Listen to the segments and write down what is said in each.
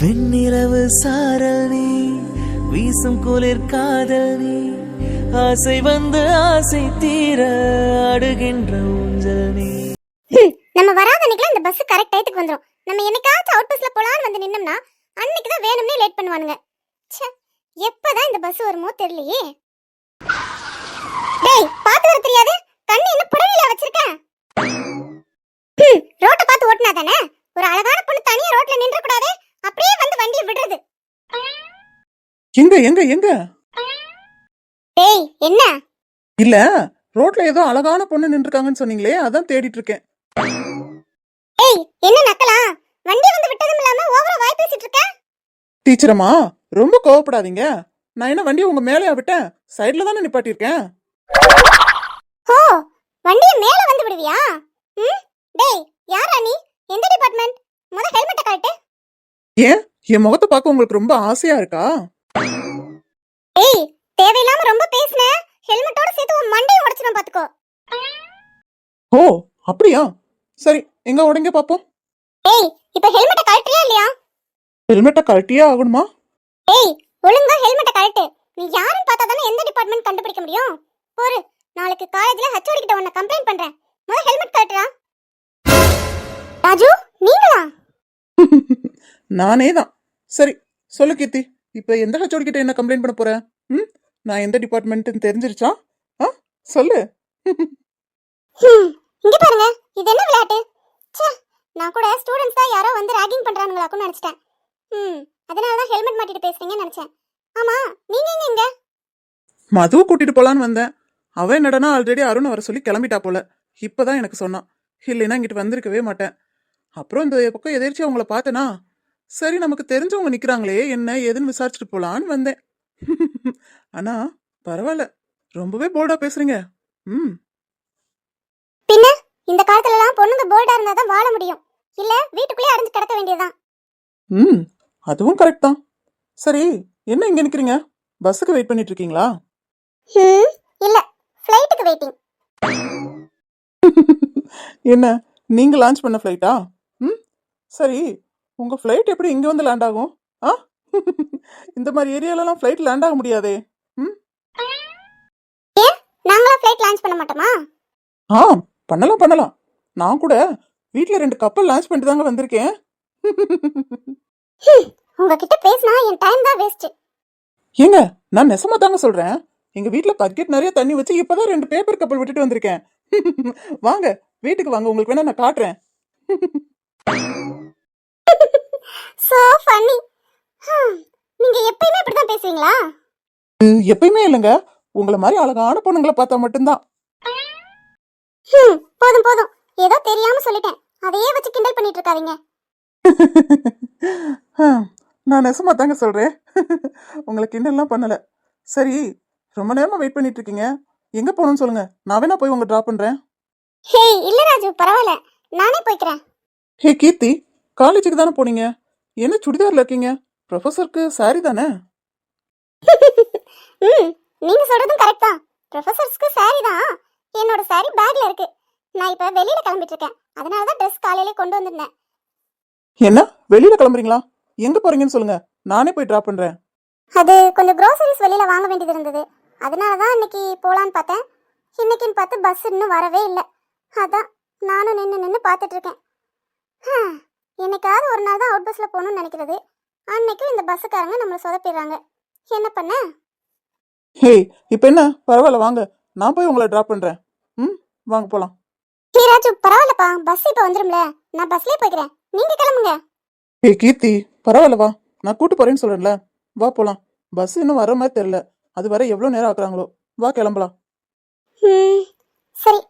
வெண்ணிலவு சாரல் நீ வீசும் குளிர் காதல் நீ ஆசை வந்து ஆசை தீர அடுகின்ற ஊஞ்சல் நீ. நம்ம வராத அன்னைக்குலாம் இந்த பஸ் கரெக்ட் டயத்துக்கு வந்துரும். நம்ம என்னைக்காச்சும் அவுட் பஸ்ல போலான்னு வந்து நின்னோம்னா அன்னைக்கு தான் வேணும்னே லேட் பண்ணுவானுங்க. ச்சே எப்பதான் இந்த பஸ் வருமோ தெரியலையே. டேய் பாத்து வர தெரியாது? கண்ணு என்ன புடவையில வச்சிருக்க. ரோட்ட ரோட்டை பார்த்து ஓட்டுனா தானே? ஒரு அழகான பொண்ணு தனியா ரோட்ல நின்ற கூடாதே? அப்படியே வந்து வண்டியை விடுறது. எங்க எங்க எங்க? டேய் என்ன? இல்ல ரோட்ல ஏதோ அழகான பொண்ணு நின்றுருக்காங்கன்னு சொன்னீங்களே அதான் தேடிட்டு இருக்கேன் ஏய் என்ன நக்கலா? வண்டி வந்து விட்டதும் இல்லாம ஓவரா வாய் பேசிட்டு இருக்க? டீச்சரம்மா ரொம்ப கோவப்படாதீங்க. நான் என்ன வண்டியை உங்க மேலேயா விட்டேன்? சைடுல தானே நிப்பாட்டியிருக்கேன். ஓ வண்டியை மேல வந்து விடுவியா? ம்? டேய் யாரா நீ? எந்த டிபார்ட்மெண்ட் முத ஹெல்மெட்டை கழட்டு. ஏன்? என் முகத்தை பார்க்க உங்களுக்கு ரொம்ப ஆசையா இருக்கா? ஏய் தேவையில்லாம ரொம்ப பேசுன. ஹெல்மெட்டோட சேர்த்து உன் மண்டையை உடைச்சிடும் பாத்துக்கோ. ஓ அப்படியா? சரி எங்க உடங்க பாப்போம். ஏய் இப்ப ஹெல்மெட்டை கழட்டுறியா இல்லையா? ஹெல்மெட்டை கழட்டியே ஆகணுமா? ஏய் ஒழுங்கா ஹெல்மெட்டை கழட்டு. நீ யாருன்னு பார்த்தா தானே எந்த டிபார்ட்மெண்ட் கண்டுபிடிக்க முடியும்? போரு நாளைக்கு காலேஜ்ல ஹச்ஓடி கிட்ட உன்னை கம்ப்ளைண்ட் பண்றேன். முத ஹெல்மெட் கழட்டுறா ராஜு நீங்களா? நானே தான் சரி சொல்லு கீர்த்தி இப்ப எந்த ஹச்சோடி கிட்ட என்ன கம்ப்ளைண்ட் பண்ண போற? ம்? நான் எந்த டிபார்ட்மெண்ட்னு தெரிஞ்சிருச்சா? ஆ? சொல்லு. இங்க பாருங்க இது என்ன விளையாட்டு? ச்சே நான் கூட ஸ்டூடெண்ட்ஸ் தான் யாரோ வந்து ராகிங் பண்றானுங்களாக்கும் நினைச்சிட்டேன். ம் அதனால தான் ஹெல்மெட் மாட்டிட்டு பேசுறீங்கன்னு நினைச்சேன். ஆமா நீங்க எங்க இங்க? மதுவை கூட்டிட்டு போலான்னு வந்தேன். அவன் என்னடனா ஆல்ரெடி அருண் வர சொல்லி கிளம்பிட்டா போல. இப்பதான் எனக்கு சொன்னான். இல்லைன்னா இங்கிட்டு வந்திருக்கவே மாட்டேன். அப்புறம் இந்த பக்கம் எதிர்ச்சி அவங்கள பார்த்தனா சரி நமக்கு தெரிஞ்சவங்க நிக்கிறாங்களே என்ன ஏதுன்னு விசாரிச்சுட்டு போலான்னு வந்தேன். ஆனா பரவாயில்ல ரொம்பவே போல்டா பேசுறீங்க. ம். பின்ன இந்த காலத்துல எல்லாம் பொண்ணுங்க போல்டா இருந்தா தான் வாழ முடியும். இல்ல வீட்டுக்குள்ளே அடைஞ்சு கிடக்க வேண்டியதுதான். ம் அதுவும் கரெக்ட் தான். சரி என்ன இங்க நிக்கிறீங்க? பஸ்ஸுக்கு வெயிட் பண்ணிட்டு இருக்கீங்களா? ஹம், இல்ல ஃப்ளைட்டுக்கு வெயிட்டிங் என்ன நீங்க லான்ச் பண்ண ஃப்ளைட்டா ம் சரி உங்க ஃப்ளைட் எப்படி இங்க வந்து லேண்ட் ஆகும்? ஆ? இந்த மாதிரி ஏரியாலலாம் ஃப்ளைட் லேண்ட் ஆக முடியாதே. ம்? நாங்களா ஃப்ளைட் லான்ச் பண்ண மாட்டோமா? ஆ பண்ணலாம் பண்ணலாம். நான் கூட வீட்ல ரெண்டு கப்பல் லான்ச் பண்ணிட்டு தாங்க வந்திருக்கேன். உங்ககிட்ட பேசினா என் டைம் தான் வேஸ்ட் ஏங்க நான் நெசமா தாங்க சொல்றேன். எங்க வீட்ல பக்கெட் நிறைய தண்ணி வச்சு இப்பதான் ரெண்டு பேப்பர் கப்பல் விட்டுட்டு வந்திருக்கேன். வாங்க வீட்டுக்கு வாங்க உங்களுக்கு வேணா நான் காட்டுறேன். சோ ஃபன்னி நீங்க எப்பயுமே இப்படி தான் பேசுவீங்களா? எப்பயுமே இல்லைங்க. உங்களை மாதிரி அழகான பொண்ணுங்களை பார்த்தா மட்டும்தான். ஹம், போதும் போதும். ஏதோ தெரியாம சொல்லிட்டேன். அதையே வச்சு கிண்டல் பண்ணிட்டு இருக்காதீங்க. ஹம், நான் நெசமா தாங்க சொல்றேன். உங்களை கிண்டல்லாம் பண்ணல. சரி ரொம்ப நேரமா வெயிட் பண்ணிட்டு இருக்கீங்க. எங்க போகணும்னு சொல்லுங்க. நான் வேணா போய் உங்க டிராப் பண்றேன். ஹே இல்ல ராஜு பரவாயில்ல. நானே போய்க்கிறேன். ஹே கீர்த்தி. காலேஜுக்கு தானே போனீங்க? என்ன சுடிதார்ல இருக்கீங்க? ப்ரொஃபஸருக்கு சாரி தானே? ம் நீங்க சொல்றதும் கரெக்ட் தான். ப்ரொஃபசர்ஸ்க்கு saree தான். என்னோட saree பேக்ல இருக்கு. நான் இப்ப வெளியில கிளம்பிட்டு இருக்கேன் அதனால தான் ட்ரெஸ் காலையிலே கொண்டு வந்திருந்தேன். என்ன? வெளியில கிளம்புறீங்களா? எங்க போறீங்கன்னு சொல்லுங்க. நானே போய் டிராப் பண்றேன். அது கொஞ்சம் க்ரோசரிஸ் வெளியில வாங்க வேண்டியது இருந்தது. அதனால தான் இன்னைக்கு போலான்னு பார்த்தேன். இன்னைக்குன்னு பார்த்து பஸ் இன்னும் வரவே இல்லை. அதான் நானும் நின்று நின்று பார்த்துட்டு இருக்கேன். என்னைக்காவது ஒரு நாள் தான் அவுட் பஸ்ஸில் போகணும்னு நினைக்கிறது. அன்னைக்கும் இந்த பஸ்ஸுக்காரங்க நம்மளை சொதப்பிடுறாங்க. என்ன பண்ண? ஹே இப்போ என்ன? பரவாயில்ல வாங்க. நான் போய் உங்களை டிராப் பண்றேன். ம் வாங்க போலாம். ஹே ராஜு பரவாயில்லப்பா. பஸ் இப்போ வந்துரும்ல. நான் பஸ்லயே போய்க்கிறேன். நீங்க கிளம்புங்க. ஏய் கீர்த்தி பரவாயில்ல வா. நான் கூட்டு போறேன்னு சொல்றேன்ல. வா போலாம். பஸ் இன்னும் வர மாதிரி தெரியல. அது வர எவ்வளவு நேரம் ஆக்குறாங்களோ. வா கிளம்பலாம். ம் சரி.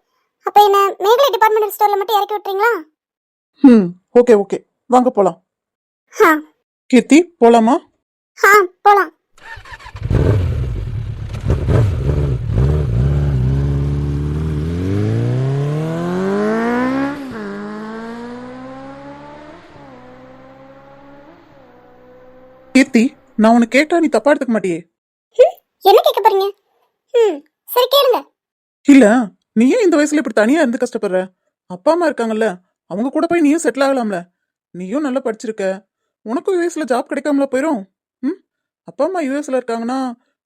அப்போ என்ன மேகலை டிபார்ட்மெண்டல் ஸ்டோரில் மட்டும் இறக்கி விட்டுறீங்களா? ம் ஓகே ஓகே. வாங்க போலாம். கீர்த்தி போலாமா? ஆ போகலாம் கீர்த்தி நான் உனக்கு கேட்டா நீ தப்பா எடுத்துக்க மாட்டியே. என்ன கேட்க போறீங்க? சரி கேளுங்க. இல்ல நீ ஏன் இந்த வயசுல இப்படி தனியா இருந்து கஷ்டப்படுற? அப்பா அம்மா இருக்காங்கல்ல அவங்க கூட போய் நீயும் செட்டில் ஆகலாம்ல. நீயும் நல்லா படிச்சிருக்க. உனக்கும் யூஎஸ்ல ஜாப் கிடைக்காமல போயிடும் ம்? அப்பா அம்மா யூஎஸ்ல இருக்காங்கன்னா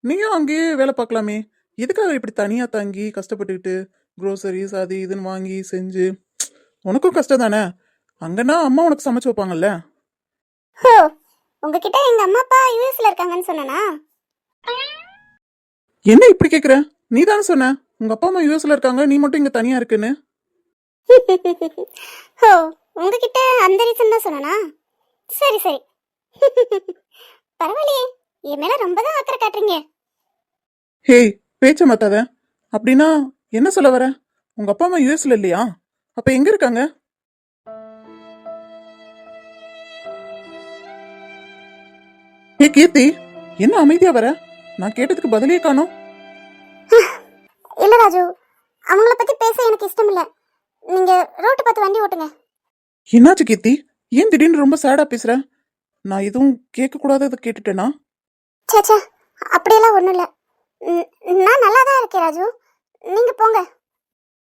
நீயும் அங்கேயே வேலை பார்க்கலாமே. எதுக்காக இப்படி தனியாக தங்கி கஷ்டப்பட்டுக்கிட்டு க்ரோசரிஸ் அது இதுன்னு வாங்கி செஞ்சு? உனக்கும் கஷ்டம் தானே? அங்கன்னா அம்மா உனக்கு சமைச்சு வைப்பாங்கல்ல. ஹோ உங்ககிட்ட எங்க அம்மா அப்பா யூஎஸ்ல இருக்காங்கன்னு சொன்னனா? என்ன இப்படி கேட்குற நீ தானே சொன்ன. உங்க அப்பா அம்மா யூஎஸ்ல இருக்காங்க நீ மட்டும் இங்க தனியா இருக்குன்னு. ஹோ உங்ககிட்ட அந்த ரீசன் தான் சொன்னனா? சரி சரி. பரவாயில்லையே என் மேல ரொம்ப தான் அக்கறை காட்டுறீங்க. ஹேய் பேச்ச மாத்தாத அப்படின்னா என்ன சொல்ல வர? உங்க அப்பா அம்மா யூஎஸ்ல இல்லையா? அப்ப எங்க இருக்காங்க? ஏ கீர்த்தி என்ன அமைதியா வர? நான் கேட்டதுக்கு பதிலே காணோம். இல்ல ராஜு அவங்கள பத்தி பேச எனக்கு இஷ்டம் இல்ல நீங்க ரோட்டு பார்த்து வண்டி ஓட்டுங்க. என்னாச்சு கீர்த்தி? ஏன் திடீர்னு ரொம்ப சேடா பேசுற? நான் எதுவும் கேட்க கூடாததை கேட்டுட்டேனா? ச்சே ச்சே அப்படியெல்லாம் ஒண்ணும் இல்ல. நான் நல்லா தான் இருக்கேன் ராஜு. நீங்க போங்க.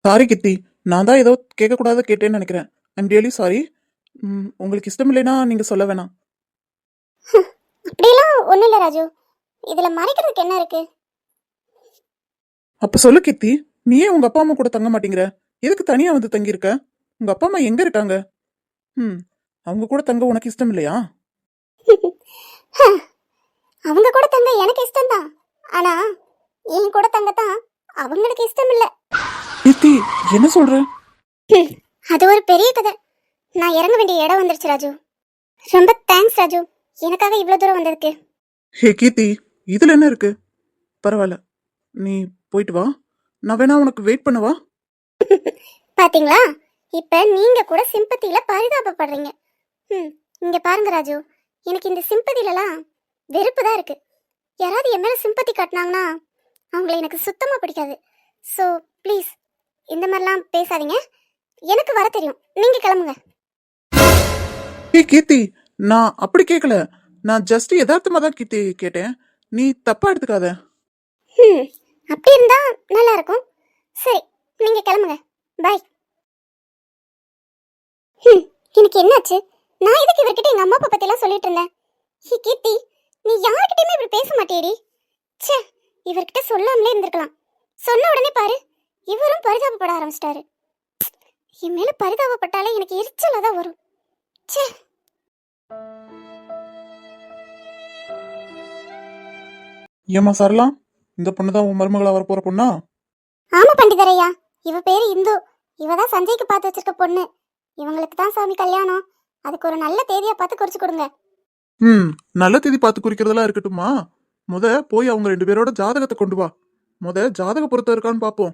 சாரி கீர்த்தி. நான் தான் ஏதோ கேட்க கூடாத கேட்டேன்னு நினைக்கிறேன். ஐம் ரியலி சாரி உங்களுக்கு இஷ்டம் இல்லைன்னா நீங்க சொல்ல வேணாம். அப்படியெல்லாம் ஒண்ணும் இல்ல ராஜு. இதுல மறைக்கிறதுக்கு என்ன இருக்கு? அப்ப சொல்லு கீர்த்தி. நீ ஏன் உங்க அப்பா அம்மா கூட தங்க மாட்டேங்கிற? எதுக்கு தனியா வந்து தங்கி இருக்க உங்க அப்பா அம்மா எங்க இருக்காங்க? ம் அவங்க கூட தங்க உனக்கு இஷ்டம் இல்லையா அவங்க கூட தங்க எனக்கு இஷ்டம் தான் ஆனா என் கூட தங்க தான் அவங்களுக்கு இஷ்டம் இல்ல கீர்த்தி என்ன சொல்ற? அது ஒரு பெரிய கதை. நான் இறங்க வேண்டிய இடம் வந்துருச்சு ராஜு. ரொம்ப தேங்க்ஸ் ராஜு. எனக்காக இவ்வளவு தூரம் வந்ததுக்கு ஹே கீர்த்தி இதுல என்ன இருக்கு? பரவாயில்ல. நீ போயிட்டு வா. நான் வேணா உனக்கு வெயிட் பண்ணவா? பாத்தீங்களா? இப்ப நீங்க கூட சிம்பத்தியில பரிதாபப்படுறீங்க ம் இங்க பாருங்க ராஜு. எனக்கு இந்த சிம்பத்திலலாம் வெறுப்பு தான் இருக்கு. யாராவது என் மேல சிம்பத்தி காட்டினாங்கன்னா அவங்கள எனக்கு சுத்தமா பிடிக்காது. ஸோ ப்ளீஸ் இந்த மாதிரிலாம் பேசாதீங்க. எனக்கு வர தெரியும். நீங்க கிளம்புங்க. ஹே கீர்த்தி நான் அப்படி கேட்கல நான் ஜஸ்ட் யதார்த்தமா தான் கீர்த்தி கேட்டேன். நீ தப்பா எடுத்துக்காத. ம் அப்படி இருந்தா நல்லா இருக்கும். சரி நீங்க கிளம்புங்க. பாய் ம் எனக்கு என்னாச்சு? நான் இதுக்கு இவர்கிட்ட எங்க அம்மா அப்பா பத்திலாம் சொல்லிட்டு இருந்தேன் ஹி கீர்த்தி நீ யார்கிட்டயுமே இப்படி பேச மாட்டேடி ச்சே இவர்கிட்ட சொல்லாமலே இருந்திருக்கலாம். சொன்ன உடனே பாரு இவரும் பரிதாபப்பட ஆரம்பிச்சிட்டாரு. என் மேல பரிதாபப்பட்டாலே எனக்கு எரிச்சலா தான் வரும். ச்சே. ஏமா சரலாம் இந்த பொண்ணு தான் உன் மருமகளா வரப்போற பொண்ணா? ஆமா பண்டிதரையா இவ பேரு இந்து. இவ தான் சஞ்சய்க்கு பார்த்து வச்சிருக்க பொண்ணு. இவங்களுக்கு தான் சாமி கல்யாணம். அதுக்கு ஒரு நல்ல தேதியா பார்த்து குறிச்சு கொடுங்க. ம் நல்ல தேதி பார்த்து குறிக்கிறதெல்லாம் இருக்கட்டுமா முத போய் அவங்க ரெண்டு பேரோட ஜாதகத்தை கொண்டு வா. முத ஜாதக பொருத்தம் இருக்கான்னு பாப்போம்.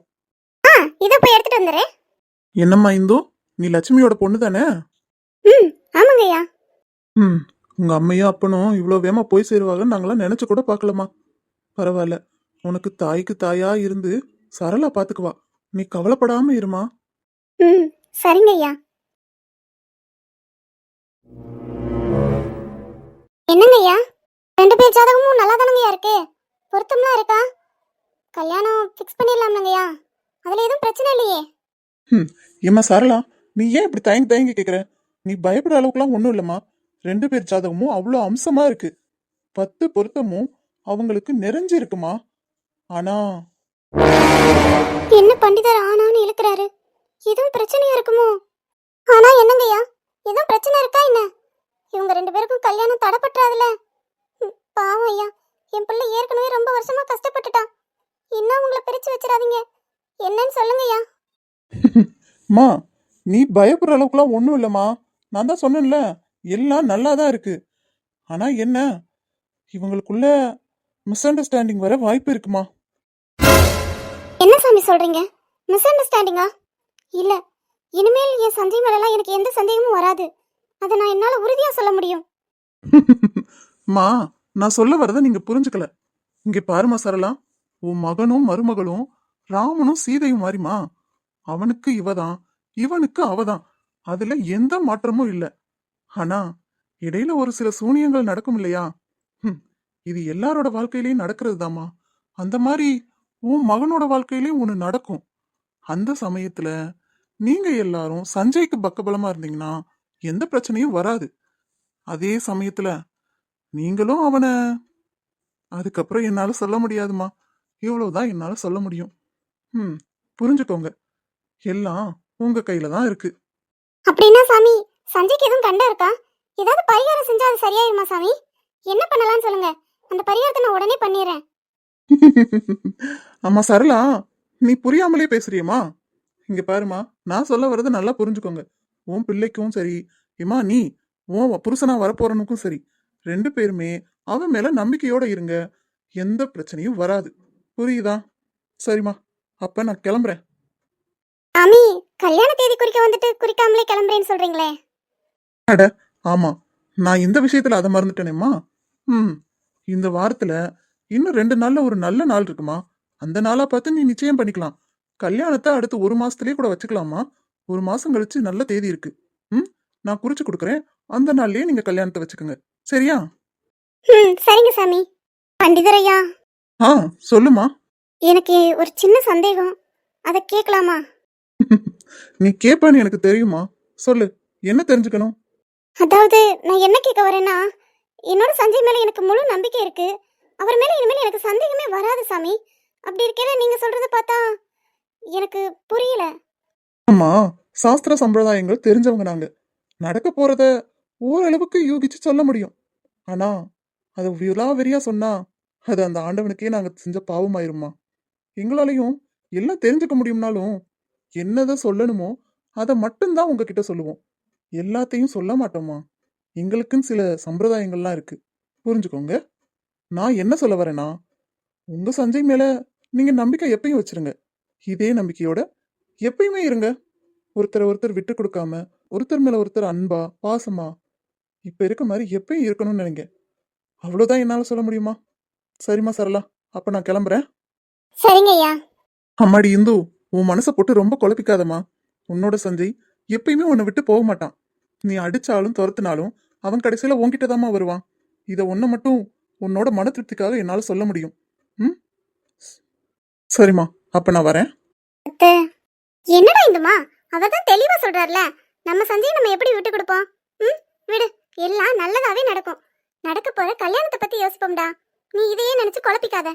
ஆ இதை போய் எடுத்துட்டு வந்துடுறேன். என்னம்மா இந்து? நீ லட்சுமியோட பொண்ணு தானே? ம் ஆமாங்கய்யா ம் உங்க அம்மையும் அப்பனும் இவ்வளோ வேகமா போய் சேருவாங்கன்னு நாங்களாம் நினைச்சு கூட பார்க்கலமா பரவாயில்ல. உனக்கு தாய்க்கு தாயா இருந்து சரளா பாத்துக்குவா. நீ கவலைப்படாம இருமா. ம் சரிங்கய்யா என்னங்கய்யா? ரெண்டு பேர் ஜாதகமும் நல்லா தானங்கய்யா இருக்கு? பொருத்தம்லாம் இருக்கா? கல்யாணம் ஃபிக்ஸ் பண்ணிடலாம்லங்கய்யா. அதுல எதுவும் பிரச்சனை இல்லையே. ம் ஏம்மா சரளா நீ ஏன் இப்படி தயங்கி தயங்கி கேட்குற நீ பயப்படுற அளவுக்குலாம் ஒன்றும் இல்லைம்மா. ரெண்டு பேர் ஜாதகமும் அவ்வளோ அம்சமா இருக்கு. பத்து பொருத்தமும் அவங்களுக்கு நிறைஞ்சு இருக்குமா? ஆனா என்ன பண்டிதர் ஆனான்னு இழுக்கிறாரு. எதுவும் பிரச்சனையா இருக்குமோ? ஆனா என்னங்கய்யா? எதுவும் பிரச்சனை இருக்கா என்ன? இவங்க ரெண்டு பேருக்கும் கல்யாணம் தடப்பட்டுறாதுல பாவம் ஐயா. என் பிள்ளை ஏற்கனவே ரொம்ப வருஷமா கஷ்டப்பட்டுட்டான். இன்னும் உங்களை பிரிச்சு வச்சிடாதீங்க. என்னன்னு சொல்லுங்கய்யா மா நீ பயப்படுற அளவுக்குலாம் ஒன்றும் இல்லைம்மா. நான் தான் சொன்னேன்ல எல்லாம் நல்லா தான் இருக்கு. ஆனா என்ன இவங்களுக்குள்ள மிஸ் அண்டர்ஸ்டாண்டிங் வர வாய்ப்பு இருக்குமா? என்ன சாமி சொல்றீங்க? மிஸ் அண்டர்ஸ்டாண்டிங்கா இல்ல இனிமேல் என் சஞ்சய் மேலாம் எனக்கு எந்த சந்தேகமும் வராது. அதை நான் என்னால உறுதியா சொல்ல முடியும்? மா நான் சொல்ல வரத நீங்க புரிஞ்சுக்கல. இங்க பாருமா சரளா உன் மகனும் மருமகளும் ராமனும் சீதையும் மாறிமா அவனுக்கு இவதான் இவனுக்கு அவதான். அதுல எந்த மாற்றமும் இல்ல. ஆனா இடையில ஒரு சில சூனியங்கள் நடக்கும் இல்லையா? இது எல்லாரோட வாழ்க்கையிலயும் நடக்கிறது அந்த மாதிரி உன் மகனோட வாழ்க்கையிலயும் ஒண்ணு நடக்கும். அந்த சமயத்துல நீங்க எல்லாரும் சஞ்சய்க்கு பக்கபலமா இருந்தீங்கன்னா எந்த பிரச்சனையும் வராது. அதே சமயத்துல நீங்களும் அவனை அதுக்கப்புறம் என்னால சொல்ல முடியாதுமா இவ்வளவுதான் என்னால சொல்ல முடியும். ம் புரிஞ்சுக்கோங்க. எல்லாம் உங்க கையில தான் இருக்கு. அப்படின்னா சாமி சஞ்சய்க்கு எதுவும் கண்டம் இருக்கா? ஏதாவது பரிகாரம் செஞ்சா அது சரியாயிருமா சாமி? என்ன பண்ணலாம்னு சொல்லுங்க. அந்த பரிகாரத்தை நான் உடனே பண்ணிடுறேன் அம்மா சரளா நீ புரியாமலே பேசுறியம்மா. இங்க பாருமா நான் சொல்ல வர்றது நல்லா புரிஞ்சுக்கோங்க. உன் பிள்ளைக்கும் சரி. இம்மா நீ உன் புருஷனா வரப்போறனுக்கும் சரி. ரெண்டு பேருமே அவன் மேல நம்பிக்கையோட இருங்க. எந்த பிரச்சனையும் வராது. புரியுதா? சரிம்மா அப்ப நான் கிளம்புறேன். சாமி கல்யாண தேதி குறிக்க வந்துட்டு குறிக்காமலே கிளம்புறேன்னு சொல்றீங்களே. அட ஆமா. நான் இந்த விஷயத்துல அதை மறந்துட்டேனேம்மா. ம் இந்த வாரத்துல இன்னும் ரெண்டு நாள்ல ஒரு நல்ல நாள் இருக்குமா? அந்த நாளா பார்த்து நீ நிச்சயம் பண்ணிக்கலாம். கல்யாணத்தை அடுத்து ஒரு மாசத்துலயே கூட வச்சுக்கலாமா? ஒரு மாசம் கழிச்சு நல்ல தேதி இருக்கு. ம்? நான் குறிச்சு கொடுக்குறேன். அந்த நாள்லயே நீங்க கல்யாணத்தை வச்சுக்கோங்க. சரியா? ம் சரிங்க சாமி. பண்டிதர் ஐயா ஆ சொல்லுமா. எனக்கு ஒரு சின்ன சந்தேகம். அதை கேட்கலாமா நீ கேட்பான்னு எனக்கு தெரியுமா? சொல்லு. என்ன தெரிஞ்சுக்கணும்? அதாவது நான் என்ன கேட்க வரேன்னா என்னோட சஞ்சய் மேல எனக்கு முழு நம்பிக்கை இருக்கு. அவர் மேல இனிமேல் எனக்கு சந்தேகமே வராது சாமி. அப்படி இருக்கையில நீங்க சொல்றத பார்த்தா எனக்கு புரியல. ஆமா சாஸ்திர சம்பிரதாயங்கள் தெரிஞ்சவங்க நாங்க. நடக்க போறத ஓரளவுக்கு யூகிச்சு சொல்ல முடியும். ஆனா அதை விழா வெறியா சொன்னா அது அந்த ஆண்டவனுக்கே நாங்க செஞ்ச பாவமாயிருமா? எங்களாலையும் எல்லாம் தெரிஞ்சுக்க முடியும்னாலும் என்னதை சொல்லணுமோ அதை மட்டும்தான் உங்ககிட்ட சொல்லுவோம். எல்லாத்தையும் சொல்ல மாட்டோமா? எங்களுக்குன்னு சில சம்பிரதாயங்கள்லாம் இருக்கு. புரிஞ்சுக்கோங்க. நான் என்ன சொல்ல வரேன்னா உங்க சஞ்சய் மேல நீங்க நம்பிக்கை எப்பயும் வச்சிருங்க. இதே நம்பிக்கையோட எப்பயுமே இருங்க. ஒருத்தர் ஒருத்தர் விட்டு கொடுக்காம ஒருத்தர் மேல ஒருத்தர் அன்பா பாசமா இப்ப இருக்க மாதிரி எப்பயும் இருக்கணும்னு நினைங்க. அவ்வளவுதான் என்னால சொல்ல முடியுமா? சரிம்மா சரளா அப்ப நான் கிளம்புறேன். சரிங்க ஐயா. அம்மாடி இந்து உன் மனசை போட்டு ரொம்ப குழப்பிக்காதம்மா. உன்னோட சஞ்சய் எப்பயுமே உன்னை விட்டு போக மாட்டான். நீ அடிச்சாலும் துரத்துனாலும் அவன் கடைசியில உன்கிட்ட வருவான். இதை ஒன்ன மட்டும் உன்னோட மன திருப்திக்காக என்னால சொல்ல முடியும். ம்? சரிம்மா அப்ப நான் வரேன். அத்தை. என்னடா இந்துமா? அவ தான் தெளிவா சொல்றாருல. நம்ம சஞ்சய் நம்ம எப்படி விட்டு கொடுப்போம்? ம் விடு. எல்லாம் நல்லதாவே நடக்கும். நடக்க போற கல்யாணத்தை பத்தி யோசிப்போம்டா. நீ இதையே நினைச்சு குழப்பிக்காத.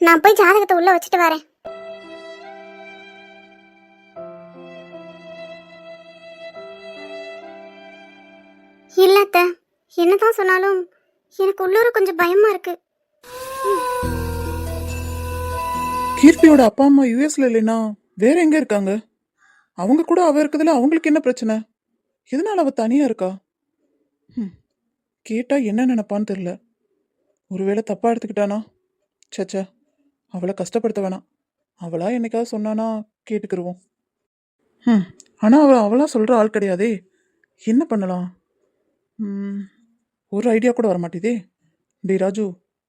நான் போய் ஜாதகத்தை உள்ள வச்சுட்டு வரேன். இல்ல என்னதான் சொன்னாலும் எனக்கு உள்ளூர் கொஞ்சம் பயமா இருக்கு. கீர்த்தியோட அப்பா அம்மா யூஎஸ்ல இல்லைன்னா வேற எங்க இருக்காங்க? அவங்க கூட அவ இருக்குதுல அவங்களுக்கு என்ன பிரச்சனை? எதனால அவ தனியா இருக்கா? ம் கேட்டா என்ன நினைப்பான்னு தெரியல. ஒருவேளை தப்பா எடுத்துக்கிட்டானா? சச்சா அவளை கஷ்டப்படுத்த வேணாம். அவளா என்னைக்காவது சொன்னானா கேட்டுக்கிருவோம். ம் ஆனால் அவள் அவளா சொல்கிற ஆள் கிடையாதே. என்ன பண்ணலாம்? ம், ஒரு ஐடியா கூட வர டே ராஜு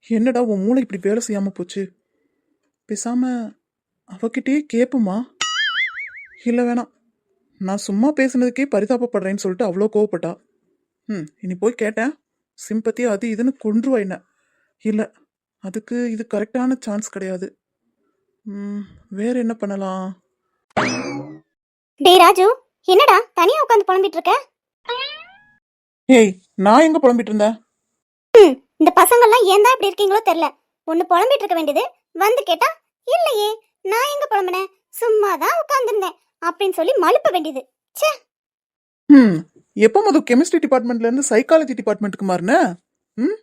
என்னடா உன் மூளை இப்படி வேலை செய்யாமல் போச்சு? பேசாமல் அவகிட்டயே கேட்போமா? இல்லை வேணாம். நான் சும்மா பேசுனதுக்கே பரிதாபப்படுறேன்னு சொல்லிட்டு அவ்வளோ கோவப்பட்டா. ம் இனி போய் கேட்டேன். சிம்பத்தி அது இதுன்னு கொன்றுவா என்ன? இல்லை அதுக்கு இது கரெக்டான சான்ஸ் கிடையாது. ம், வேற என்ன பண்ணலாம்? டேய் ராஜு என்னடா தனியா உட்காந்து புலம்பிட்டு இருக்க ஏய் நான் எங்க புலம்பிட்டு இருந்தேன் இந்த பசங்கள்லாம் ஏன் தான் இப்படி இருக்கீங்களோ தெரியல. ஒன்னு புலம்பிட்டு இருக்க வேண்டியது வந்து கேட்டா இல்லையே. நான் எங்க புலம்பினேன்? சும்மா தான் உட்கார்ந்துருந்தேன். அப்படின்னு சொல்லி மழுப்ப வேண்டியது. ச்சே! ம் எப்போ மது கெமிஸ்ட்ரி டிபார்ட்மெண்ட்ல இருந்து சைக்காலஜி டிபார்ட்மெண்ட்டுக்கு மாறின? ம்?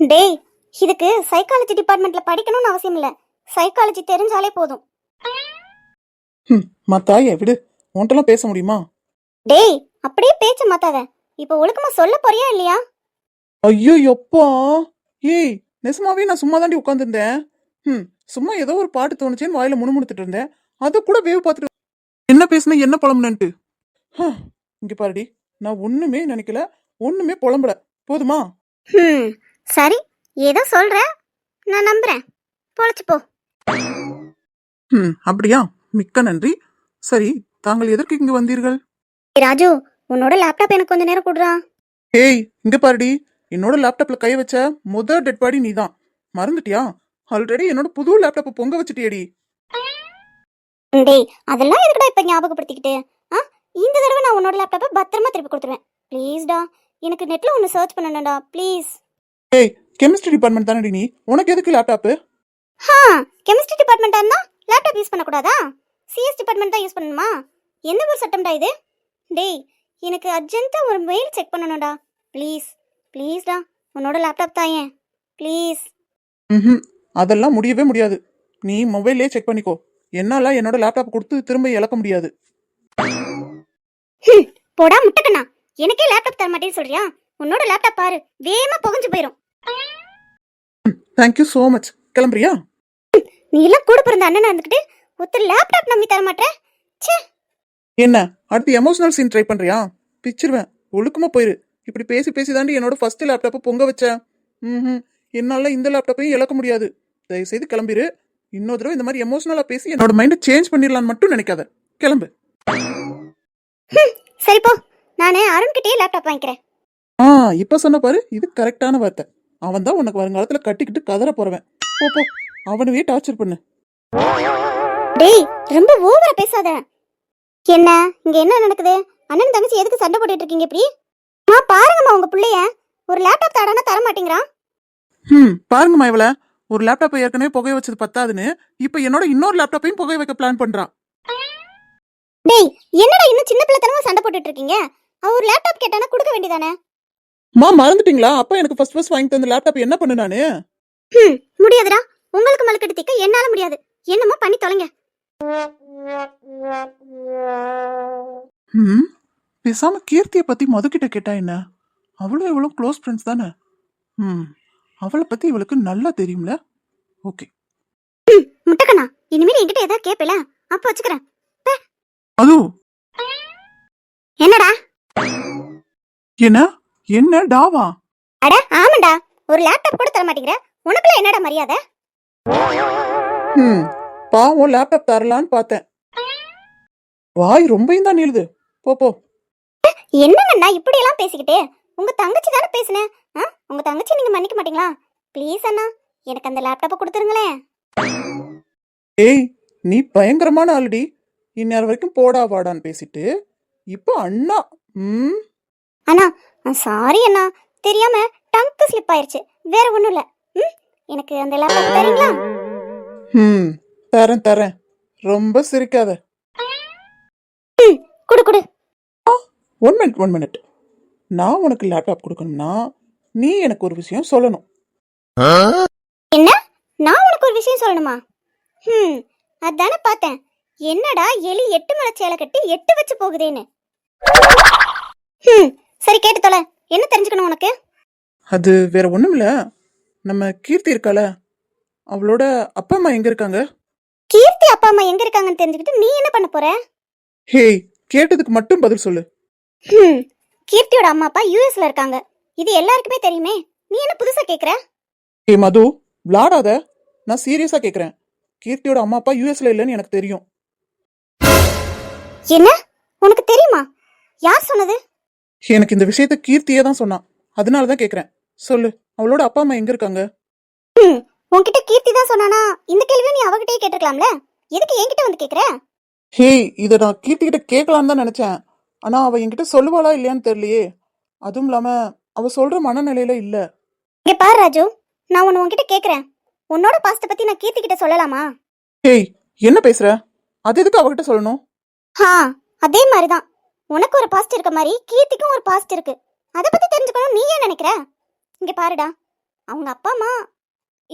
டேய் இதுக்கு சைக்காலஜி டிபார்ட்மெண்ட்ல படிக்கணும்னு அவசியம் இல்ல. சைக்காலஜி தெரிஞ்சாலே போதும். ம் மத்தாயே விடு. உன்ட்டெல்லாம் பேச முடியுமா? டேய் அப்படியே பேச்ச மாத்தாத. இப்போ ஒழுக்கமா சொல்ல போறியா இல்லையா? ஐயோ எப்பா. ஏய் நெசமாவே நான் சும்மா தாண்டி உட்காந்துருந்தேன் ம் சும்மா ஏதோ ஒரு பாட்டு தோணுச்சேன்னு வாயில முணுமுணுத்துட்டு இருந்தேன். அது கூட வேவ் பார்த்துட்டு என்ன பேசுன என்ன புலம்புனன்ட்டு இங்க பாருடி நான் ஒண்ணுமே நினைக்கல ஒண்ணுமே புலம்பல. போதுமா? ம் சரி ஏதோ சொல்ற. நான் நம்புறேன். பொழைச்சு போ. ம் அப்படியா? மிக்க நன்றி. சரி தாங்கள் எதற்கு இங்கு வந்தீர்கள்? ராஜு உன்னோட லேப்டாப் எனக்கு கொஞ்ச நேரம் கொடுறா. ஏய் இங்க பாருடி என்னோட லேப்டாப்ல கை வச்ச முத டெட் பாடி நீதான். மறந்துட்டியா? ஆல்ரெடி என்னோட புது லேப்டாப்பை பொங்க வச்சுட்டியேடி. டேய் அதெல்லாம் எதுக்குடா இப்ப ஞாபகப்படுத்திக்கிட்டு? ஆ? இந்த தடவை நான் உன்னோட லேப்டாப்பை பத்திரமா திருப்பி கொடுத்துருவேன். ப்ளீஸ்டா எனக்கு நெட்ல ஒன்று சர்ச் பண்ணணும்டா ப்ளீஸ் ஏய் கெமிஸ்ட்ரி டிபார்ட்மெண்ட் தானடி நீ? உனக்கு எதுக்கு லேப்டாப்பு ஹா கெமிஸ்ட்ரி டிபார்ட்மெண்ட்டாக இருந்தால் லேப்டாப் யூஸ் பண்ணக்கூடாதா? சிஎஸ் டிபார்ட்மெண்ட் தான் யூஸ் பண்ணணுமா? எந்த ஒரு சட்டம்டா இது? டேய் எனக்கு அர்ஜென்ட்டாக ஒரு மெயில் செக் பண்ணணும்டா. ப்ளீஸ் ப்ளீஸ்டா உன்னோட லேப்டாப் தாயேன் ப்ளீஸ் ம் அதெல்லாம் முடியவே முடியாது. நீ மொபைல்லே செக் பண்ணிக்கோ. என்னால என்னோட லேப்டாப் கொடுத்து திரும்ப இழக்க முடியாது. போடா முட்டக்கண்ணா. எனக்கே லேப்டாப் தர மாட்டேன்னு சொல்றியா? உன்னோட லேப்டாப் பாரு வேகமா புகஞ்சு போயிடும் தேங்க்யூ ஸோ மச் கிளம்புறியா? நீ எல்லாம் கூட பிறந்த அண்ணனா இருந்துக்கிட்டு ஒருத்தர் லேப்டாப் நம்பி தர மாட்டே ச்சே. என்ன அடுத்து எமோஷனல் சீன் ட்ரை பண்றியா? பிச்சிருவேன். ஒழுக்கமா போயிரு. இப்படி பேசி பேசி தாண்டி என்னோட ஃபர்ஸ்ட் லேப்டாப்பை பொங்க வச்சேன். ம் என்னால இந்த லேப்டாப்பையும் இழக்க முடியாது. தயவு செய்து கிளம்பிரு. இன்னொரு தடவை இந்த மாதிரி எமோஷனலா பேசி என்னோட மைண்டை சேஞ்ச் பண்ணிடலான்னு மட்டும் நினைக்காத. கிளம்பு. சரி போ. நானே அருண்கிட்டயே லேப்டாப் வாங்கிக்கிறேன். ஆ இப்ப சொன்ன பாரு இது கரெக்டான வார்த்தை. அவன் தான் உனக்கு வருங்காலத்துல கட்டிக்கிட்டு கதற போறவன். போ போ. அவனவே டார்ச்சர் பண்ணு. டேய் ரொம்ப ஓவரா பேசாத. என்ன இங்க என்ன நடக்குது? அண்ணன் தங்கச்சி எதுக்கு சண்டை போட்டுட்டு இருக்கீங்க இப்படி? அம்மா பாருங்கம்மா உங்க புள்ளைய. ஒரு லேப்டாப் தடானா தர மாட்டேங்கிறான் ம் பாருங்கம்மா இவள. ஒரு லேப்டாப்பை ஏற்கனவே புகை வச்சது பத்தாதுன்னு இப்ப என்னோட இன்னொரு லேப்டாப்பையும் புகை வைக்க பிளான் பண்றா. டேய் என்னடா இன்னும் சின்ன பிள்ளைத்தனமா சண்டை போட்டுட்டு இருக்கீங்க? அவ ஒரு லேப்டாப் கேட்டானா கொடுக்க வேண்டியதானே? மா மறந்துட்டீங்களா? அப்பா எனக்கு ஃபர்ஸ்ட் ஃபர்ஸ்ட் வாங்கி தந்த லேப்டாப் என்ன பண்ணு நானு? ஹம், முடியாதுடா. உங்களுக்கு மலுக்கட்டு திக்க என்னால முடியாது. என்னமோ பண்ணி தொலைங்க. ம் பேசாம கீர்த்தியை பத்தி மதுக்கிட்ட கேட்டா என்ன? அவளும் இவளும் க்ளோஸ் ஃப்ரெண்ட்ஸ் தானே? ம் அவளை பத்தி இவளுக்கு நல்லா தெரியும்ல? ஓகே முட்டக்கண்ணா இனிமேல் என்கிட்ட ஏதாவது கேப்பல? அப்ப வச்சுக்கிறேன். அது. என்னடா? என்ன? என்ன டாவா? அட ஆமாண்டா. ஒரு லேப்டாப் கூட தர மாட்டேங்கிற. உனக்குள்ள என்னடா மரியாதை? ம் பாவம் லேப்டாப் தரலான்னு பார்த்தேன். வாய் ரொம்பயும் தான் நீளுது. போ போ. என்னங்கண்ணா இப்படி எல்லாம் பேசிக்கிட்டே? உங்க தங்கச்சி தானே பேசுனேன் ஆ? உங்க தங்கச்சி நீங்க மன்னிக்க மாட்டீங்களா? ப்ளீஸ் அண்ணா எனக்கு அந்த லேப்டாப்பை கொடுத்துருங்களேன். ஏய் நீ பயங்கரமான ஆளுடி. இந்நேரம் வரைக்கும் போடா வாடான்னு பேசிட்டு. இப்போ அண்ணா ம்? அண்ணா சாரி அண்ணா. தெரியாம டங்கு ஸ்லிப் ஆயிருச்சு. வேற ஒண்ணும் இல்ல. ம்? எனக்கு அந்த லேப்டாப் தரீங்களா? ம் தரேன் தரேன். ரொம்ப சிரிக்காத. குடு குடு. ஒன் மினிட் ஒன் மினிட் நான் உனக்கு லேப்டாப் கொடுக்கணும்னா நீ எனக்கு ஒரு விஷயம் சொல்லணும். என்ன? நான் உனக்கு ஒரு விஷயம் சொல்லணுமா? ம் அதானே பார்த்தேன். என்னடா எலி எட்டு மலை சேலை கட்டி எட்டு வச்சு போகுதேன்னு. ம் சரி கேட்டு தொலை. என்ன தெரிஞ்சுக்கணும் உனக்கு? அது வேற ஒண்ணும் இல்ல. நம்ம கீர்த்தி இருக்கால அவளோட அப்பா அம்மா எங்க இருக்காங்க? கீர்த்தி அப்பா அம்மா எங்க இருக்காங்கன்னு தெரிஞ்சுக்கிட்டு நீ என்ன பண்ண போற? ஹேய் கேட்டதுக்கு மட்டும் பதில் சொல்லு. ம் கீர்த்தியோட அம்மா அப்பா யூஎஸ்ல இருக்காங்க. இது எல்லாருக்குமே தெரியுமே. நீ என்ன புதுசா கேக்குற? ஹே மது விளாடாத. நான் சீரியஸா கேக்குறேன். கீர்த்தியோட அம்மா அப்பா யூஎஸ்ல இல்லைன்னு எனக்கு தெரியும். என்ன? உனக்கு தெரியுமா? யார் சொன்னது? எனக்கு இந்த விஷயத்த கீர்த்தியே தான் சொன்னான். அதனால தான் கேக்குறேன். சொல்லு அவளோட அப்பா அம்மா எங்க இருக்காங்க? ம் உன்கிட்ட கீர்த்தி தான் சொன்னானா? இந்த கேள்வியை நீ அவகிட்டயே கேட்டிருக்கலாம்ல? எதுக்கு என்கிட்ட வந்து கேக்குற? ஹேய் இதை நான் கீர்த்தி கிட்ட கேட்கலான்னு தான் நினைச்சேன். ஆனா அவ என்கிட்ட சொல்லுவாளா இல்லையான்னு தெரியலையே. அதுவும் இல்லாம அவ சொல்ற மனநிலையில இல்ல. இங்க பாரு ராஜு நான் ஒன்னு உன்கிட்ட கேக்குறேன். உன்னோட பாஸ்ட பத்தி நான் கீர்த்தி கிட்ட சொல்லலாமா? ஹேய் என்ன பேசுற? அது எதுக்கு அவகிட்ட சொல்லணும்? ஹா அதே மாதிரிதான். உனக்கு ஒரு பாஸ்ட் இருக்க மாதிரி கீர்த்திக்கும் ஒரு பாஸ்ட் இருக்கு. அதை பத்தி தெரிஞ்சுக்கணும் நீ ஏன் நினைக்கிற? இங்க பாருடா அவங்க அப்பா அம்மா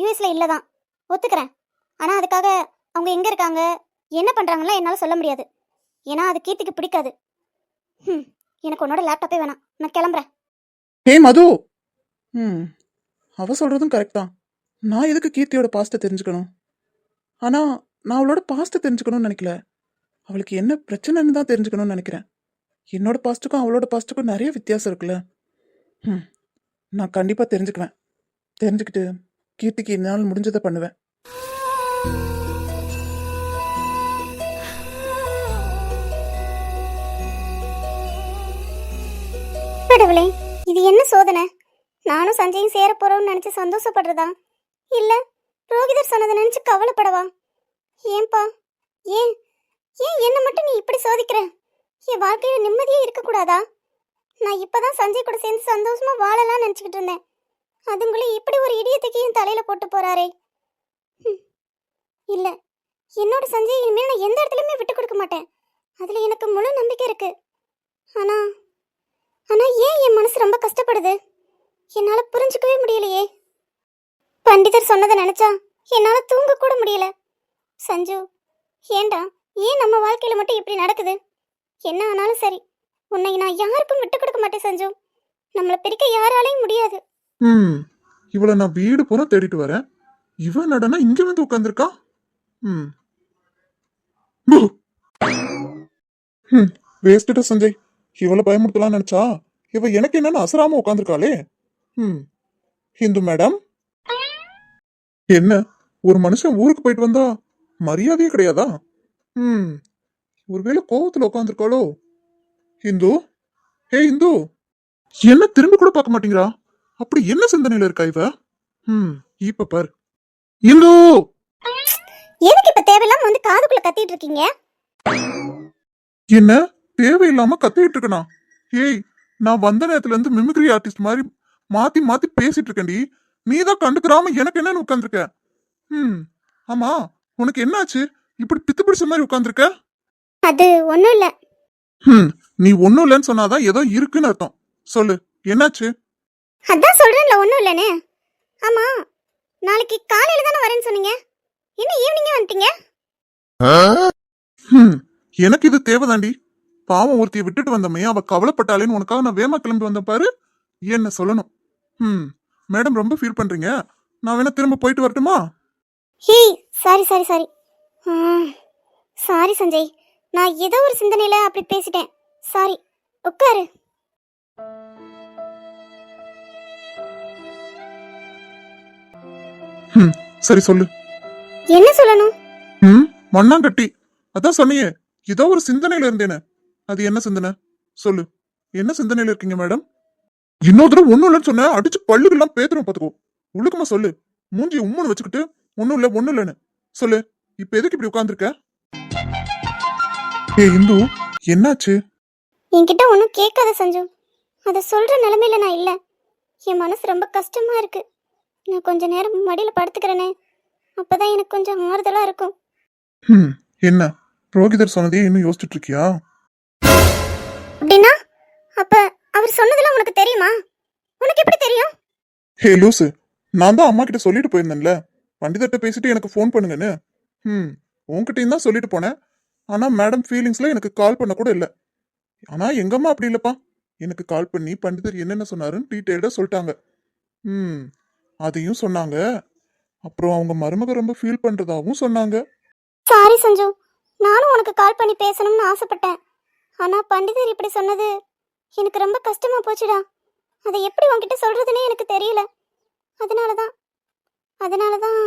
யூஎஸ்ல இல்லதான். ஒத்துக்கிறேன். ஆனா அதுக்காக அவங்க எங்க இருக்காங்க என்ன பண்றாங்கலாம் என்னால சொல்ல முடியாது. ஏன்னா அது கீர்த்திக்கு பிடிக்காது. ம் எனக்கு உன்னோட லேப்டாப்பே வேணாம். நான் கிளம்புறேன். ஏ மது! ம் அவ சொல்கிறதும் கரெக்ட் தான். நான் எதுக்கு கீர்த்தியோட பாஸ்ட்டை தெரிஞ்சுக்கணும்? ஆனால் நான் அவளோட பாஸ்ட்டை தெரிஞ்சுக்கணும்னு நினைக்கல. அவளுக்கு என்ன பிரச்சனைன்னு தான் தெரிஞ்சுக்கணும்னு நினைக்கிறேன். என்னோட பாஸ்ட்டுக்கும் அவளோட பாஸ்ட்டுக்கும் நிறைய வித்தியாசம் இருக்குல்ல. ம் நான் கண்டிப்பாக தெரிஞ்சுக்குவேன். தெரிஞ்சுக்கிட்டு கீர்த்திக்கு என்னால் முடிஞ்சதை பண்ணுவேன். கடவுளே இது என்ன சோதனை? நானும் சஞ்சயும் சேர போறோம்னு நினைச்சு சந்தோஷப்படுறதா? இல்ல ரோகிதர் சொன்னதை நினைச்சு கவலைப்படவா? ஏன்பா ஏன் ஏன் என்ன மட்டும் நீ இப்படி சோதிக்கிற? என் வாழ்க்கையில நிம்மதியே இருக்கக்கூடாதா? நான் நான் இப்பதான் சஞ்சய் கூட சேர்ந்து சந்தோஷமா வாழலாம் நினச்சிக்கிட்டு இருந்தேன். அதுங்களே இப்படி ஒரு இடியத்துக்கு என் தலையில போட்டு போறாரே. ஹம். இல்ல என்னோட சஞ்சய் இனிமேல் நான் எந்த இடத்துலையுமே விட்டு கொடுக்க மாட்டேன். அதுல எனக்கு முழு நம்பிக்கை இருக்கு. ஆனா என் மனசு ரொம்ப கஷ்டப்படுது. என்னால புரிஞ்சுக்கவே முடியலையே. பண்டிதர் சொன்னதை நினைச்சா என்னால தூங்க கூட முடியல. சஞ்சு ஏண்டா ஏன் நம்ம வாழ்க்கையில மட்டும் இப்படி நடக்குது? என்ன ஆனாலும் சரி உன்னை நான் யாருக்கும் விட்டு கொடுக்க மாட்டேன் சஞ்சு. நம்மளை பிரிக்க யாராலையும் முடியாது. ம் இவளை நான் வீடு பூரா தேடிட்டு வரேன். இவன் நடனா இங்க வந்து உட்காந்துருக்கா ம். ம் வேஸ்ட்டுடா சஞ்சய். இவளை பயமுடுத்தலாம்னு நினைச்சா? இவ எனக்கு என்னன்னு அசராம உட்காந்துருக்காளே ம் ஹிந்து மேடம். என்ன? ஒரு மனுஷன் ஊருக்கு போயிட்டு வந்தா மரியாதையே கிடையாதா? ம் ஒருவேளை கோவத்துல உட்காந்துருக்காளோ ஹிந்து ஹே இந்து! என்ன திரும்பி கூட பார்க்க மாட்டீங்களா? அப்படி என்ன சிந்தனையில இருக்கா இவ? ம் இப்ப பாரு. இந்து! எதுக்கு இப்ப தேவையில்லாம வந்து காதுக்குள்ள கத்திட்டு இருக்கீங்க. என்ன? தேவையில்லாம கத்திட்டு இருக்கனா? ஏய் நான் வந்த நேரத்துல இருந்து மிமிக்ரி ஆர்டிஸ்ட் மாதிரி மாத்தி மாத்தி பேசிட்டு இருக்கேன்டி நீ தான் கண்டுக்கிறாம எனக்கு என்னன்னு உட்காந்துருக்க ம் ஆமா உனக்கு என்னாச்சு? இப்படி பித்து பிடிச்ச மாதிரி உட்காந்துருக்க அது ஒண்ணும் இல்ல. ம் நீ ஒன்னும் இல்லைன்னு சொன்னாதான் ஏதோ இருக்குன்னு அர்த்தம். சொல்லு என்னாச்சு? அதான் சொல்றேன்ல ஒண்ணும் இல்லனே ஆமா நாளைக்கு காலையில தானே வரேன்னு சொன்னீங்க. என்ன ஈவினிங்கே வந்துட்டீங்க? ம் எனக்கு இது தேவைதாண்டி பாவம் ஒருத்திய விட்டுட்டு வந்தமே அவ கவலைப்பட்டாலேன்னு உனக்காக நான் வேமா கிளம்பி வந்தேன் பாரு. என்ன சொல்லணும்? ம் மேடம் ரொம்ப ஃபீல் பண்றீங்க. நான் வேணா திரும்ப போயிட்டு வரட்டுமா? Hey sorry sorry sorry sorry Sanjay. நான் ஏதோ ஒரு சிந்தனையில அப்படி பேசிட்டேன். சாரி உட்காரு. ம் சரி சொல்லு. என்ன சொல்லணும்? ம் மண்ணாங்கட்டி. அதான் சொன்னியே ஏதோ ஒரு சிந்தனையில இருந்தேனே. அது என்ன சிந்தனை? சொல்லு. என்ன சிந்தனையில இருக்கீங்க மேடம்? இன்னொரு தடவை ஒண்ணும் இல்லைன்னு சொன்ன அடிச்சு பல்லுக்கெல்லாம் பேத்துரும் பாத்துக்கோ ஒழுக்கமா சொல்லு. மூஞ்சி உம்முன்னு வச்சுக்கிட்டு ஒண்ணும் இல்ல ஒண்ணும் இல்லைன்னு. சொல்லு. இப்ப எதுக்கு இப்படி உட்கார்ந்திருக்க? ஏ இந்து என்னாச்சு? என்கிட்ட ஒன்றும் கேட்காத சஞ்சு. அதை சொல்ற நிலைமையில நான் இல்லை. என் மனசு ரொம்ப கஷ்டமா இருக்கு. நான் கொஞ்ச நேரம் மடியில் படுத்துக்கிறேனே. அப்பதான் எனக்கு கொஞ்சம் ஆறுதலா இருக்கும். ம் என்ன? புரோகிதர் சொன்னதையே இன்னும் யோசிச்சுட்டு இருக்கியா? அப்படின்னா? அப்ப அவர் சொன்னதெல்லாம் உனக்கு தெரியுமா? உனக்கு எப்படி தெரியும்? ஹே லூசு. நான் தான் அம்மா கிட்ட சொல்லிட்டு போயிருந்தேன்ல. பண்டிதர்கிட்ட பேசிட்டு எனக்கு ஃபோன் பண்ணுங்கன்னு. ம் உன்கிட்டயும் தான் சொல்லிட்டு போனேன். ஆனா மேடம் ஃபீலிங்ஸ்ல எனக்கு கால் பண்ண கூட இல்லை. ஆனா எங்க அம்மா அப்படி இல்லப்பா. எனக்கு கால் பண்ணி பண்டிதர் என்னென்ன சொன்னாருன்னு டீட்டெயில்டா சொல்லிட்டாங்க. ம் அதையும் சொன்னாங்க. அப்புறம் அவங்க மருமக ரொம்ப ஃபீல் பண்றதாவும் சொன்னாங்க. சாரி சஞ்சு. நானும் உனக்கு கால் பண்ணி பேசணும்னு ஆசைப்பட்டேன். ஆனா பண்டிதர் இப்படி சொன்னது எனக்கு ரொம்ப கஷ்டமா போச்சுடா. அதை எப்படி உன்கிட்ட சொல்றதுன்னே எனக்கு தெரியல. அதனால தான் அதனால தான்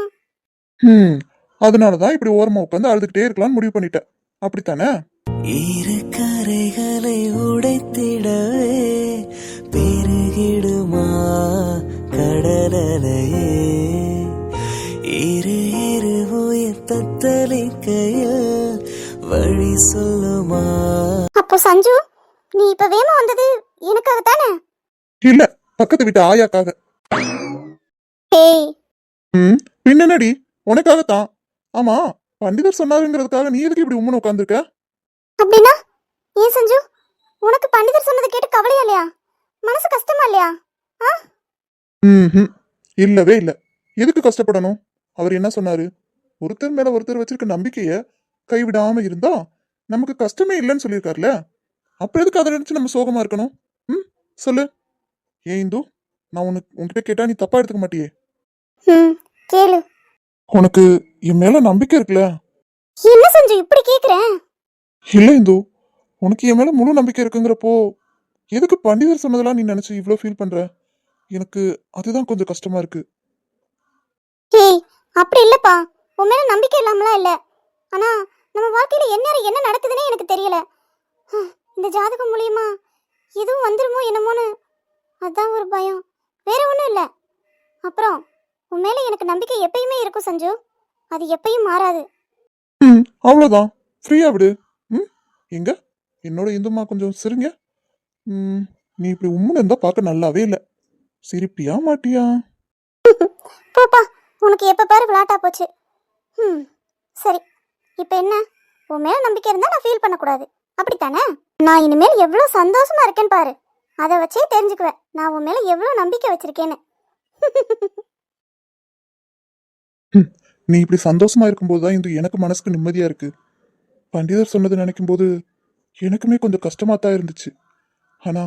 ம் அதனால தான் இப்படி ஓரமா உட்காந்து அழுதுகிட்டே இருக்கலாம்னு முடிவு பண்ணிட்டேன். அப்படித்தானே? இரு கரைகளை உடைத்திடவே பெருகிடுமா கடலையே இரு இரு உயிர் தத்தளிக்கையில் வழி சொல்லுமா அப்போ சஞ்சு நீ இப்ப வேமா வந்தது எனக்காக தானே இல்ல பக்கத்து வீட்டு ஆயாக்காக. ஏய் ம் பின்னடி உனக்காகத்தான். ஆமா பண்டிதர் சொன்னாருங்கிறதுக்காக நீ எதுக்கு இப்படி உம்மன் உட்காந்துருக்க அப்படின்னா ஏன் சஞ்சு? உனக்கு பண்டிதர் சொன்னதை கேட்டு கவலையா இல்லையா? மனசு கஷ்டமா இல்லையா? ஆ? ம் இல்லவே இல்ல. எதுக்கு கஷ்டப்படணும்? அவர் என்ன சொன்னாரு? ஒருத்தர் மேல ஒருத்தர் வச்சிருக்க நம்பிக்கைய கைவிடாம இருந்தா நமக்கு கஷ்டமே இல்லைன்னு சொல்லியிருக்காருல? அப்புறம் எதுக்கு அதை நினைச்சு நம்ம சோகமா இருக்கணும்? ம் சொல்லு. ஏன் இந்து நான் உனக்கு உன்கிட்ட கேட்டா நீ தப்பா எடுத்துக்க மாட்டியே. ம் கேளு. உனக்கு என் மேல நம்பிக்கை இருக்குல்ல? என்ன சஞ்சு இப்படி கேக்குறேன் இல்ல இந்து. உனக்கு என் மேல முழு நம்பிக்கை இருக்குங்கிறப்போ எதுக்கு பண்டிதர் சொன்னதெல்லாம் நீ நினைச்சு இவ்ளோ ஃபீல் பண்ற? எனக்கு அதுதான் கொஞ்சம் கஷ்டமா இருக்கு. ஏய் அப்படி இல்லப்பா. உன் மேல நம்பிக்கை இல்லாமலாம் இல்ல. ஆனா நம்ம வாழ்க்கையில என்ன என்ன நடக்குதுன்னே எனக்கு தெரியல. இந்த ஜாதகம் மூலியமா எதுவும் வந்துருமோ என்னமோன்னு அதான் ஒரு பயம். வேற ஒன்றும் இல்லை. அப்புறம் உன் மேல எனக்கு நம்பிக்கை எப்பயுமே இருக்கும் சஞ்சு. அது எப்பயும் மாறாது. ம் அவ்வளோதான் ஃப்ரீயா விடு. ம் எங்க? என்னோட இந்துமா கொஞ்சம் சிரிங்க. ம் நீ இப்படி உம்முன்னு இருந்தா பார்க்க நல்லாவே இல்ல. சிரிப்பியா மாட்டியா? போப்பா உனக்கு எப்போ பாரு விளாட்டா போச்சு. ம் சரி. இப்போ என்ன? உன் மேல நம்பிக்கை இருந்தால் நான் ஃபீல் பண்ணக்கூடாது. அப்படித்தானே? நான் இனிமேல் எவ்வளோ சந்தோஷமா இருக்கேன்னு பாரு. அதை வச்சே தெரிஞ்சுக்குவேன். நான் உன் மேல எவ்வளோ நம்பிக்கை வச்சிருக்கேன்னு. நீ இப்படி சந்தோஷமா இருக்கும்போது தான் இந்த எனக்கு மனசுக்கு நிம்மதியா இருக்கு. பண்டிதர் சொன்னது நினைக்கும் போது எனக்குமே கொஞ்சம் கஷ்டமா தான் இருந்துச்சு. ஆனா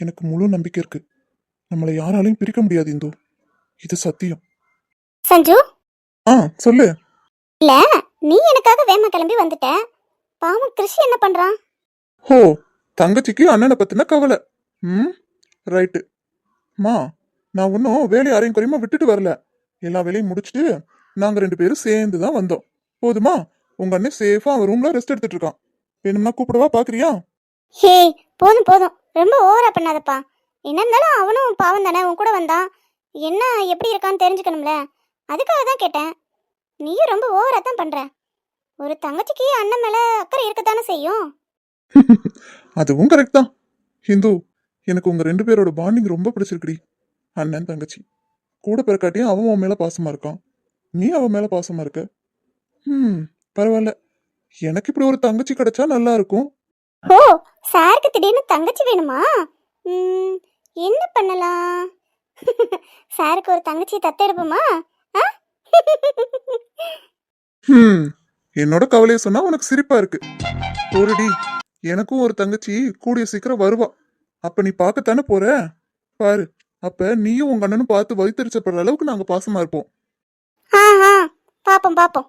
எனக்கு முழு நம்பிக்கை இருக்கு. நம்மளை யாராலையும் பிரிக்க முடியாது இந்து. இது சத்தியம். சஞ்சு? ஆ சொல்லு. இல்ல. நீ எனக்காக வேமா கிளம்பி வந்துட்ட? பாவம் கிருஷி என்ன பண்றான்? ஹோ தங்கச்சிக்கு அண்ணனை பத்தின கவலை. ம் ரைட்டு. மா நான் இன்னும் வேலையை அரையும் குறையுமா விட்டுட்டு வரல. எல்லா வேலையும் முடிச்சுட்டு நாங்க ரெண்டு பேரும் சேர்ந்து தான் வந்தோம். போதுமா? உங்க அண்ணன் சேஃபா அவன் ரூம்ல ரெஸ்ட் எடுத்துட்டு இருக்கான். வேணும்னா கூப்பிடவா பாக்குறியா? ஹே போதும் போதும். ரொம்ப ஓவரா பண்ணாதப்பா. என்ன இருந்தாலும் அவனும் பாவம் தானே உன் கூட வந்தான். என்ன எப்படி இருக்கான்னு தெரிஞ்சுக்கணும்ல. அதுக்காக தான் கேட்டேன். நீயும் ரொம்ப ஓவரா தான் பண்ற. ஒரு தங்கச்சிக்கு அண்ணன் மேல அக்கறை இருக்கத்தானே செய்யும்? அதுவும் கரெக்ட் தான். ஹிந்து எனக்கு உங்க ரெண்டு பேரோட பாண்டிங் ரொம்ப பிடிச்சிருக்குடி. அண்ணன் தங்கச்சி. கூட பிறக்காட்டியும் அவன் உன் மேல பாசமா இருக்கான். நீ அவன் மேல பாசமா இருக்க? ம் பரவாயில்ல. எனக்கு இப்படி ஒரு தங்கச்சி கிடைச்சா நல்லா இருக்கும். ஓ சாருக்கு திடீர்னு தங்கச்சி வேணுமா? ம், என்ன பண்ணலாம்? சாருக்கு ஒரு தங்கச்சி தத்தெடுப்போமா? ஆ? ஹம் என்னோட கவலையை சொன்னா உனக்கு சிரிப்பா இருக்கு. ஒருடி எனக்கும் ஒரு தங்கச்சி கூடிய சீக்கிரம் வருவா. அப்ப நீ பார்க்கத்தானே போற? பாரு அப்ப நீயும் உங்க அண்ணனும் பார்த்து வயிற்றுச்சப்படுற அளவுக்கு நாங்க பாசமா இருப்போம். பாப்போம் பாப்போம்.